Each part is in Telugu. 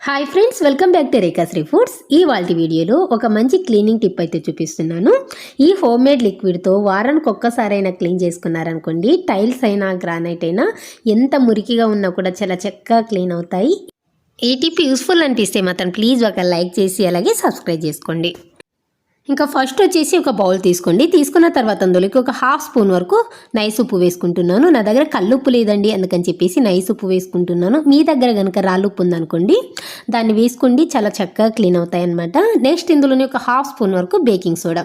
Hi friends welcome back to Rekhasri foods ఈ వాళ్ళ వీడియోలో ఒక మంచి క్లీనింగ్ టిప్ అయితే చూపిస్తున్నాను. ఈ హోమ్ మేడ్ లిక్విడ్తో వారానికి ఒక్కసారైనా క్లీన్ చేసుకున్నారనుకోండి టైల్స్ అయినా గ్రానైట్ అయినా ఎంత మురికిగా ఉన్నా కూడా చాలా చక్కగా క్లీన్ అవుతాయి. ఈ టిప్ యూస్ఫుల్ అనిపిస్తే మాత్రం ప్లీజ్ ఒక లైక్ చేసి అలాగే సబ్స్క్రైబ్ చేసుకోండి. ఇంకా ఫస్ట్ వచ్చేసి ఒక బౌల్ తీసుకోండి. తీసుకున్న తర్వాత అందులోకి ఒక హాఫ్ స్పూన్ వరకు నైస్ ఉప్పు వేసుకుంటున్నాను. నా దగ్గర కల్లుప్పు లేదండి అందుకని చెప్పేసి నైస్ ఉప్పు వేసుకుంటున్నాను. మీ దగ్గర కనుక రాళ్ళుప్పు ఉందనుకోండి దాన్ని వేసుకోండి. చాలా చక్కగా క్లీన్ అవుతాయి అనమాట నెక్స్ట్ ఇందులోని ఒక హాఫ్ స్పూన్ వరకు బేకింగ్ సోడా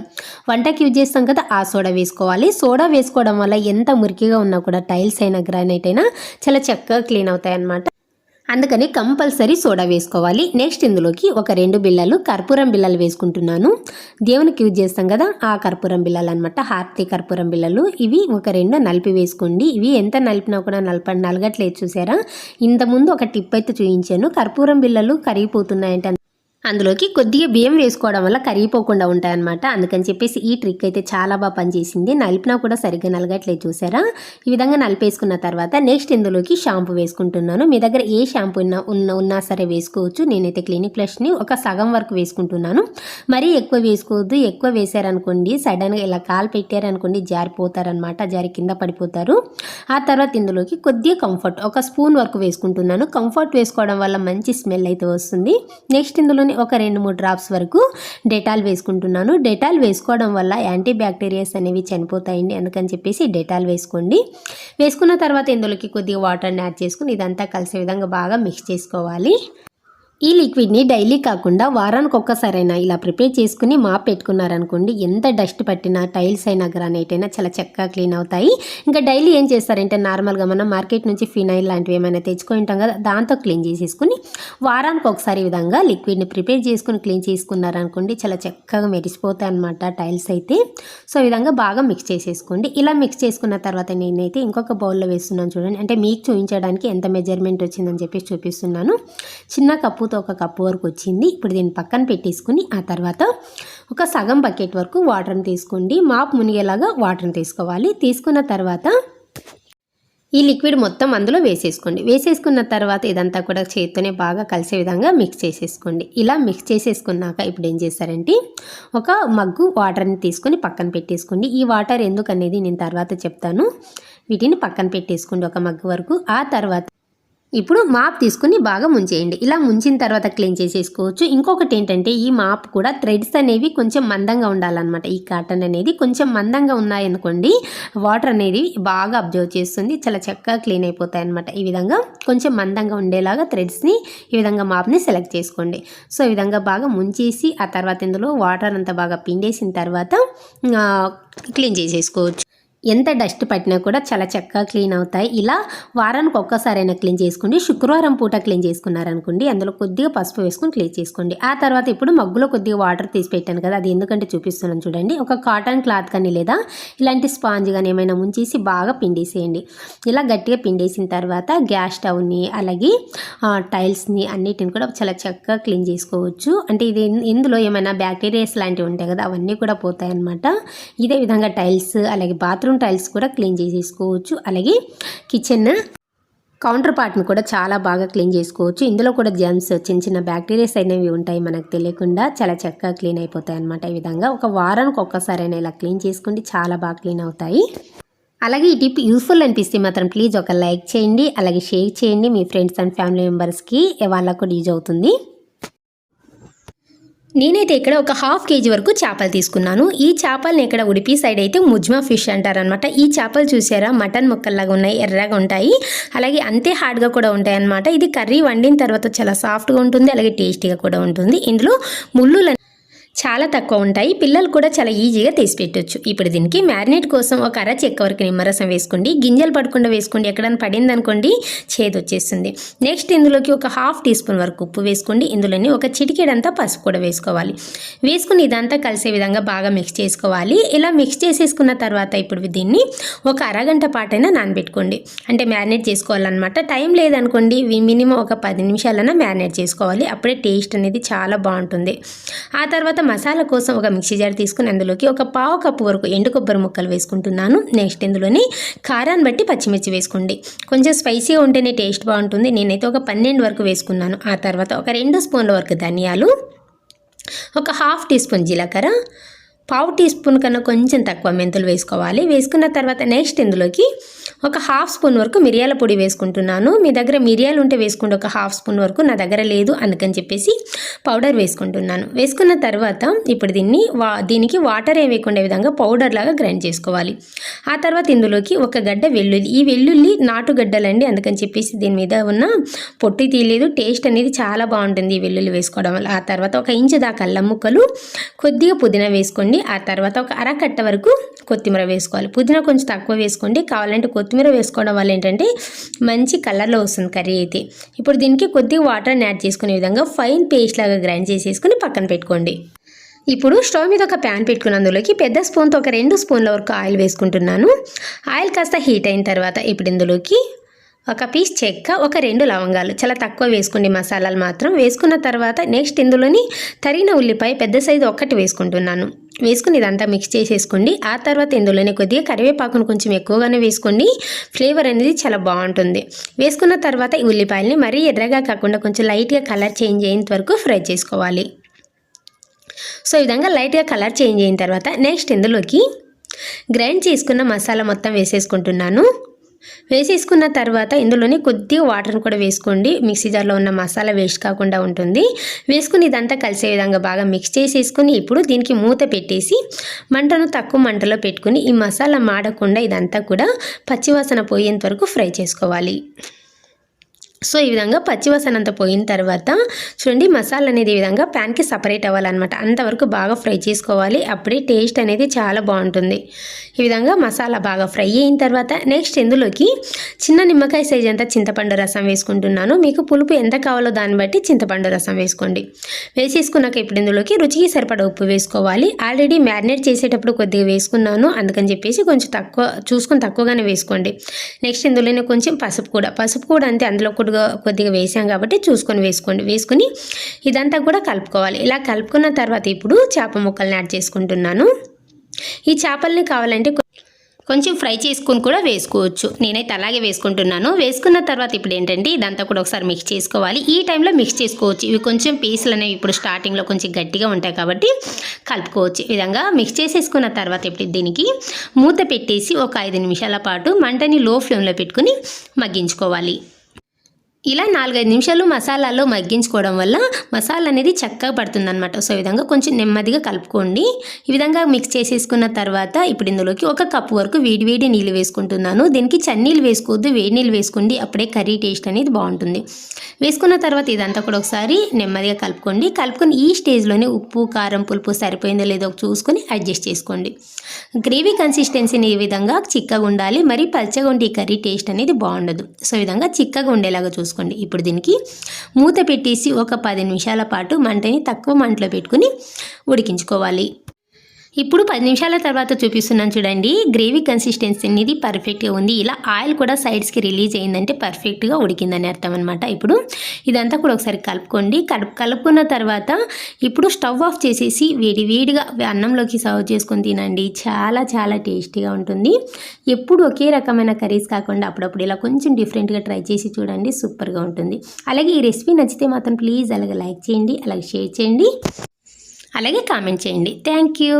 వంటకి యూజ్ చేస్తాం కదా ఆ సోడా వేసుకోవాలి. సోడా వేసుకోవడం వల్ల ఎంత మురికిగా ఉన్నా కూడా టైల్స్ అయినా గ్రానైట్ అయినా చాలా చక్కగా క్లీన్ అవుతాయి అనమాట అందుకని కంపల్సరీ సోడా వేసుకోవాలి. నెక్స్ట్ ఇందులోకి ఒక రెండు బిళ్ళలు కర్పూరం బిళ్ళలు వేసుకుంటున్నాను. దేవునికి యూజ్ చేస్తాం కదా ఆ కర్పూరం బిళ్ళలు అనమాట హార్తి కర్పూరం బిళ్ళలు. ఇవి ఒక రెండు నలిపి వేసుకోండి. ఇవి ఎంత నలిపినా కూడా నలప నలగట్లేదు చూసారా? ఇంతకుముందు ఒక టిప్ అయితే చూపించాను కర్పూరం బిళ్ళలు కరిగిపోతున్నాయంటే అందులోకి కొద్దిగా బియ్యం వేసుకోవడం వల్ల కరిగిపోకుండా ఉంటాయన్నమాట. అందుకని చెప్పేసి ఈ ట్రిక్ అయితే చాలా బాగా పనిచేసింది. నలిపినా కూడా సరిగ్గా నలగట్లేదు చూసారా? ఈ విధంగా నలిపేసుకున్న తర్వాత నెక్స్ట్ ఇందులోకి షాంపూ వేసుకుంటున్నాను. మీ దగ్గర ఏ షాంపూ ఉన్నా ఉన్న ఉన్నా సరే వేసుకోవచ్చు. నేనైతే క్లినిక్ ప్లస్ని ఒక సగం వరకు వేసుకుంటున్నాను. మరీ ఎక్కువ వేసుకోవద్దు. ఎక్కువ వేసారనుకోండి సడన్గా ఇలా కాలు పెట్టారనుకోండి జారిపోతారనమాట జారి కింద పడిపోతారు. ఆ తర్వాత ఇందులోకి కొద్దిగా కంఫర్ట్ ఒక స్పూన్ వరకు వేసుకుంటున్నాను. కంఫర్ట్ వేసుకోవడం వల్ల మంచి స్మెల్ అయితే వస్తుంది. నెక్స్ట్ ఇందులోని ఒక రెండు మూడు డ్రాప్స్ వరకు డెటాల్ వేసుకుంటున్నాను. డెటాల్ వేసుకోవడం వల్ల యాంటీ బ్యాక్టీరియాస్ అనేవి చనిపోతాయండి. అందుకని చెప్పేసి డెటాల్ వేసుకోండి. వేసుకున్న తర్వాత ఇందులోకి కొద్దిగా వాటర్ని యాడ్ చేసుకుని ఇదంతా కలిసే విధంగా బాగా మిక్స్ చేసుకోవాలి. ఈ లిక్విడ్ని డైలీ కాకుండా వారానికి ఒక్కసారైనా ఇలా ప్రిపేర్ చేసుకుని మాప్ పెట్టుకున్నారనుకోండి ఎంత డస్ట్ పట్టినా టైల్స్ అయినా గ్రానైట్ అయినా చాలా చక్కగా క్లీన్ అవుతాయి. ఇంకా డైలీ ఏం చేస్తారంటే నార్మల్గా మనం మార్కెట్ నుంచి ఫినైల్ లాంటివి ఏమైనా తెచ్చుకొని ఉంటాం కదా దాంతో క్లీన్ చేసేసుకుని వారానికి ఒకసారి ఈ విధంగా లిక్విడ్ని ప్రిపేర్ చేసుకుని క్లీన్ చేసుకున్నారనుకోండి చాలా చక్కగా మెరిసిపోతాయి అనమాట టైల్స్ అయితే. సో ఈ విధంగా బాగా మిక్స్ చేసేసుకోండి. ఇలా మిక్స్ చేసుకున్న తర్వాత నేనైతే ఇంకొక బౌల్లో వేస్తున్నాను చూడండి. అంటే మీకు చూపించడానికి ఎంత మెజర్మెంట్ వచ్చిందని చెప్పేసి చూపిస్తున్నాను. చిన్న కప్పు కప్పుతో ఒక కప్పు వరకు వచ్చింది. ఇప్పుడు దీన్ని పక్కన పెట్టేసుకుని ఆ తర్వాత ఒక సగం బకెట్ వరకు వాటర్ని తీసుకోండి. మాప్ మునిగేలాగా వాటర్ని తీసుకోవాలి. తీసుకున్న తర్వాత ఈ లిక్విడ్ మొత్తం అందులో వేసేసుకోండి. వేసేసుకున్న తర్వాత ఇదంతా కూడా చేత్తోనే బాగా కలిసే విధంగా మిక్స్ చేసేసుకోండి. ఇలా మిక్స్ చేసేసుకున్నాక ఇప్పుడు ఏం చేస్తారంటే ఒక మగ్గు వాటర్ని తీసుకొని పక్కన పెట్టేసుకోండి. ఈ వాటర్ ఎందుకు అనేది నేను తర్వాత చెప్తాను. వీటిని పక్కన పెట్టేసుకోండి ఒక మగ్గు వరకు. ఆ తర్వాత ఇప్పుడు మాప్ తీసుకుని బాగా ముంచేయండి. ఇలా ముంచిన తర్వాత క్లీన్ చేసేసుకోవచ్చు. ఇంకొకటి ఏంటంటే ఈ మాప్ కూడా థ్రెడ్స్ అనేవి కొంచెం మందంగా ఉండాలన్నమాట. ఈ కాటన్ అనేది కొంచెం మందంగా ఉన్నాయనుకోండి వాటర్ అనేది బాగా అబ్జర్వ్ చేస్తుంది చాలా చక్కగా క్లీన్ అయిపోతాయి అనమాట ఈ విధంగా కొంచెం మందంగా ఉండేలాగా థ్రెడ్స్ని ఈ విధంగా మాప్ని సెలెక్ట్ చేసుకోండి. సో ఈ విధంగా బాగా ముంచేసి ఆ తర్వాత ఇందులో వాటర్ అంతా బాగా పిండేసిన తర్వాత క్లీన్ చేసేసుకోవచ్చు. ఎంత డస్ట్ పట్టినా కూడా చాలా చక్కగా క్లీన్ అవుతాయి. ఇలా వారానికి ఒక్కసారైనా క్లీన్ చేసుకోండి. శుక్రవారం పూట క్లీన్ చేసుకున్నారనుకోండి అందులో కొద్దిగా పసుపు వేసుకుని క్లీన్ చేసుకోండి. ఆ తర్వాత ఇప్పుడు మగ్గులో కొద్దిగా వాటర్ తీసి పెట్టాను కదా అది ఎందుకంటే చూపిస్తున్నాను చూడండి. ఒక కాటన్ క్లాత్ కానీ లేదా ఇలాంటి స్పాంజ్ కానీ ఏమైనా ముంచేసి బాగా పిండేసేయండి. ఇలా గట్టిగా పిండేసిన తర్వాత గ్యాస్ స్టవ్ని అలాగే టైల్స్ని అన్నిటిని కూడా చాలా చక్కగా క్లీన్ చేసుకోవచ్చు. అంటే ఇది ఇందులో ఏమైనా బ్యాక్టీరియాస్ లాంటివి ఉంటాయి కదా అవన్నీ కూడా పోతాయి అన్నమాట ఇదే విధంగా టైల్స్ అలాగే బాత్రూమ్ టైల్స్ కూడా క్లీన్ చేసేసుకోవచ్చు. అలాగే కిచెన్ కౌంటర్ పార్ట్ని కూడా చాలా బాగా క్లీన్ చేసుకోవచ్చు. ఇందులో కూడా జెమ్స్ చిన్న చిన్న బ్యాక్టీరియాస్ అనేవి ఉంటాయి మనకు తెలియకుండా చాలా చక్కగా క్లీన్ అయిపోతాయి అనమాట ఈ విధంగా. ఒక వారానికి ఒక్కసారైనా ఇలా క్లీన్ చేసుకోండి చాలా బాగా క్లీన్ అవుతాయి. అలాగే ఈ టిప్ యూస్ఫుల్ అనిపిస్తే మాత్రం ప్లీజ్ ఒక లైక్ చేయండి. అలాగే షేర్ చేయండి. మీ ఫ్రెండ్స్ అండ్ ఫ్యామిలీ మెంబర్స్కి వాళ్ళకు కూడా యూజ్ అవుతుంది. నేనైతే ఇక్కడ ఒక హాఫ్ కేజీ వరకు చేపలు తీసుకున్నాను. ఈ చేపల్ని ఇక్కడ ఉడిపి సైడ్ అయితే ముజ్మా ఫిష్ అంటారనమాట ఈ చేపలు చూసారా? మటన్ ముక్కల్లాగా ఉన్నాయి ఎర్రగా ఉంటాయి. అలాగే అంతే హార్డ్గా కూడా ఉంటాయి అనమాట ఇది కర్రీ వండిన తర్వాత చాలా సాఫ్ట్గా ఉంటుంది అలాగే టేస్టీగా కూడా ఉంటుంది. ఇందులో ముళ్ళు చాలా తక్కువ ఉంటాయి. పిల్లలు కూడా చాలా ఈజీగా తీసి పెట్టొచ్చు. ఇప్పుడు దీనికి మ్యారినేట్ కోసం ఒక అర చెక్క వరకు నిమ్మరసం వేసుకోండి. గింజలు పడకుండా వేసుకోండి. ఎక్కడైనా పడింది అనుకోండి చేదు వచ్చేస్తుంది. నెక్స్ట్ ఇందులోకి ఒక హాఫ్ టీ స్పూన్ వరకు ఉప్పు వేసుకోండి. ఇందులోని ఒక చిటికెడంతా పసుపు కూడా వేసుకోవాలి. వేసుకుని ఇదంతా కలిసే విధంగా బాగా మిక్స్ చేసుకోవాలి. ఇలా మిక్స్ చేసేసుకున్న తర్వాత ఇప్పుడు దీన్ని ఒక అరగంట పాటైనా నానబెట్టుకోండి. అంటే మ్యారినేట్ చేసుకోవాలన్నమాట. టైం లేదనుకోండి మినిమం ఒక పది నిమిషాలైనా మ్యారినేట్ చేసుకోవాలి. అప్పుడే టేస్ట్ అనేది చాలా బాగుంటుంది. ఆ తర్వాత మసాలా కోసం ఒక మిక్సీ జార్ తీసుకుని అందులోకి ఒక పావు కప్పు వరకు ఎండు కొబ్బరి ముక్కలు వేసుకుంటున్నాను. నెక్స్ట్ ఇందులోని కారాన్ని బట్టి పచ్చిమిర్చి వేసుకోండి. కొంచెం స్పైసీగా ఉంటేనే టేస్ట్ బాగుంటుంది. నేనైతే ఒక పన్నెండు వరకు వేసుకున్నాను. ఆ తర్వాత ఒక రెండు స్పూన్ల వరకు ధనియాలు ఒక హాఫ్ టీ స్పూన్ జీలకర్ర పావు టీ స్పూన్ కన్నా కొంచెం తక్కువ మెంతులు వేసుకోవాలి. వేసుకున్న తర్వాత నెక్స్ట్ ఇందులోకి ఒక హాఫ్ స్పూన్ వరకు మిరియాల పొడి వేసుకుంటున్నాను. మీ దగ్గర మిరియాలు ఉంటే వేసుకోండి. ఒక హాఫ్ స్పూన్ వరకు నా దగ్గర లేదు అందుకని చెప్పేసి పౌడర్ వేసుకుంటున్నాను. వేసుకున్న తర్వాత ఇప్పుడు దీన్ని వా దీనికి వాటర్ ఏ వేయకుండా విధంగా పౌడర్ లాగా గ్రైండ్ చేసుకోవాలి. ఆ తర్వాత ఇందులోకి ఒక గడ్డ వెల్లుల్లి ఈ వెల్లుల్లి నాటుగడ్డలండి అందుకని చెప్పేసి దీని మీద ఉన్న పొట్టి తీయలేదు. టేస్ట్ అనేది చాలా బాగుంటుంది ఈ వెల్లుల్లి వేసుకోవడం వల్ల. ఆ తర్వాత ఒక ఇంచు దాకా అల్లం ముక్కలు కొద్దిగా పుదీనా వేసుకోండి ఆ తర్వాత ఒక అరకట్ట వరకు కొత్తిమీర వేసుకోవాలి. పుదీనా కొంచెం తక్కువ వేసుకోండి. కావాలంటే కొత్తిమీర వేసుకోవడం వల్ల ఏంటంటే మంచి కలర్లో వస్తుంది కర్రీ అయితే. ఇప్పుడు దీనికి కొద్దిగా వాటర్ని యాడ్ చేసుకునే విధంగా ఫైన్ పేస్ట్ లాగా గ్రైండ్ చేసేసుకుని పక్కన పెట్టుకోండి. ఇప్పుడు స్టవ్ మీద ఒక ప్యాన్ పెట్టుకున్న అందులోకి పెద్ద స్పూన్తో ఒక రెండు స్పూన్ల వరకు ఆయిల్ వేసుకుంటున్నాను. ఆయిల్ కాస్త హీట్ అయిన తర్వాత ఇప్పుడు ఇందులోకి ఒక పీస్ చెక్క ఒక రెండు లవంగాలు. చాలా తక్కువ వేసుకోండి మసాలాలు మాత్రం. వేసుకున్న తర్వాత నెక్స్ట్ ఇందులోని తరిగిన ఉల్లిపాయ పెద్ద సైజు ఒక్కటి వేసుకుంటున్నాను. వేసుకుని ఇదంతా మిక్స్ చేసేసుకోండి. ఆ తర్వాత ఇందులోనే కొద్దిగా కరివేపాకును కొంచెం ఎక్కువగానే వేసుకోండి. ఫ్లేవర్ అనేది చాలా బాగుంటుంది. వేసుకున్న తర్వాత ఈ ఉల్లిపాయలని మరీ ఎర్రగా కాకుండా కొంచెం లైట్గా కలర్ చేంజ్ అయ్యేంత వరకు ఫ్రై చేసుకోవాలి. సో ఈ విధంగా లైట్గా కలర్ చేంజ్ అయిన తర్వాత నెక్స్ట్ ఇందులోకి గ్రైండ్ చేసుకున్న మసాలా మొత్తం వేసేసుకుంటున్నాను. వేసేసుకున్న తర్వాత ఇందులోనే కొద్దిగా వాటర్ని కూడా వేసుకోండి. మిక్సీ జార్లో ఉన్న మసాలా వేస్ట్ కాకుండా ఉంటుంది. వేసుకుని ఇదంతా కలిసే విధంగా బాగా మిక్స్ చేసేసుకుని ఇప్పుడు దీనికి మూత పెట్టేసి మంటను తక్కువ మంటలో పెట్టుకుని ఈ మసాలా మాడకుండా ఇదంతా కూడా పచ్చివాసన పోయేంత వరకు ఫ్రై చేసుకోవాలి. సో ఈ విధంగా పచ్చివసన అంతా పోయిన తర్వాత చూడండి మసాలా అనేది ఈ విధంగా ప్యాన్కి సపరేట్ అవ్వాలన్నమాట. అంతవరకు బాగా ఫ్రై చేసుకోవాలి. అప్పుడే టేస్ట్ అనేది చాలా బాగుంటుంది. ఈ విధంగా మసాలా బాగా ఫ్రై అయిన తర్వాత నెక్స్ట్ ఇందులోకి చిన్న నిమ్మకాయ సైజ్ అంతా చింతపండు రసం వేసుకుంటున్నాను. మీకు పులుపు ఎంత కావాలో దాన్ని బట్టి చింతపండు రసం వేసుకోండి. వేసేసుకున్నాక ఇప్పుడు ఇందులోకి రుచికి సరిపడ ఉప్పు వేసుకోవాలి. ఆల్రెడీ మ్యారినేట్ చేసేటప్పుడు కొద్దిగా వేసుకున్నాను. అందుకని చెప్పేసి కొంచెం తక్కువ చూసుకొని తక్కువగానే వేసుకోండి. నెక్స్ట్ ఇందులోనే కొంచెం పసుపు కూడా. పసుపు కూడా అంతే. అందులో కొద్దిగా కొద్దిగా వేసాం కాబట్టి చూసుకొని వేసుకోండి. వేసుకుని ఇదంతా కూడా కలుపుకోవాలి. ఇలా కలుపుకున్న తర్వాత ఇప్పుడు చేప ముక్కల్ని యాడ్ చేసుకుంటున్నాను. ఈ చేపల్ని కావాలంటే కొంచెం ఫ్రై చేసుకుని కూడా వేసుకోవచ్చు. నేనైతే అలాగే వేసుకుంటున్నాను. వేసుకున్న తర్వాత ఇప్పుడు ఏంటంటే ఇదంతా కూడా ఒకసారి మిక్స్ చేసుకోవాలి. ఈ టైంలో మిక్స్ చేసుకోవచ్చు. ఇవి కొంచెం పీసులు అనేవి ఇప్పుడు స్టార్టింగ్లో కొంచెం గట్టిగా ఉంటాయి కాబట్టి కలుపుకోవచ్చు. ఈ విధంగా మిక్స్ చేసేసుకున్న తర్వాత ఇప్పుడు దీనికి మూత పెట్టేసి ఒక ఐదు నిమిషాల పాటు మంటని లో ఫ్లేమ్లో పెట్టుకుని మగ్గించుకోవాలి. ఇలా నాలుగైదు నిమిషాలు మసాలాలో మగ్గించుకోవడం వల్ల మసాలా అనేది చక్కగా పడుతుంది అనమాట సో ఈ విధంగా కొంచెం నెమ్మదిగా కలుపుకోండి. ఈ విధంగా మిక్స్ చేసేసుకున్న తర్వాత ఇప్పుడు ఇందులోకి ఒక కప్పు వరకు వేడి వేడి నీళ్ళు వేసుకుంటున్నాను. దీనికి చన్నీళ్ళు వేసుకోవద్దు వేడి నీళ్ళు వేసుకోండి అప్పుడే కర్రీ టేస్ట్ అనేది బాగుంటుంది. వేసుకున్న తర్వాత ఇదంతా కూడా ఒకసారి నెమ్మదిగా కలుపుకోండి. కలుపుకొని ఈ స్టేజ్లోనే ఉప్పు కారం పులుపు సరిపోయిందో లేదో చూసుకొని అడ్జస్ట్ చేసుకోండి. గ్రేవీ కన్సిస్టెన్సీని ఈ విధంగా చిక్కగా ఉండాలి. మరి పల్చగా ఉండే ఈ కర్రీ టేస్ట్ అనేది బాగుండదు. సో ఈ విధంగా చిక్కగా ఉండేలాగా చూసుకోండి. ఇప్పుడు దీనికి మూత పెట్టేసి ఒక పది నిమిషాల పాటు మంటని తక్కువ మంటలో పెట్టుకుని ఉడికించుకోవాలి. ఇప్పుడు పది నిమిషాల తర్వాత చూపిస్తున్నాను చూడండి. గ్రేవీ కన్సిస్టెన్సీ అనేది పర్ఫెక్ట్గా ఉంది. ఇలా ఆయిల్ కూడా సైడ్స్కి రిలీజ్ అయిందంటే పర్ఫెక్ట్గా ఉడికిందని అర్థం అనమాట ఇప్పుడు. ఇదంతా కూడా ఒకసారి కలుపుకోండి. కలుపు కలుపుకున్న తర్వాత ఇప్పుడు స్టవ్ ఆఫ్ చేసేసి వేడి వేడిగా అన్నంలోకి సర్వ్ చేసుకొని తినండి. చాలా చాలా టేస్టీగా ఉంటుంది. ఎప్పుడు ఒకే రకమైన కర్రీస్ కాకుండా అప్పుడప్పుడు ఇలా కొంచెం డిఫరెంట్గా ట్రై చేసి చూడండి. సూపర్గా ఉంటుంది. అలాగే ఈ రెసిపీ నచ్చితే మాత్రం ప్లీజ్ అలాగే లైక్ చేయండి. అలాగే షేర్ చేయండి. అలాగే కామెంట్ చేయండి. Thank you.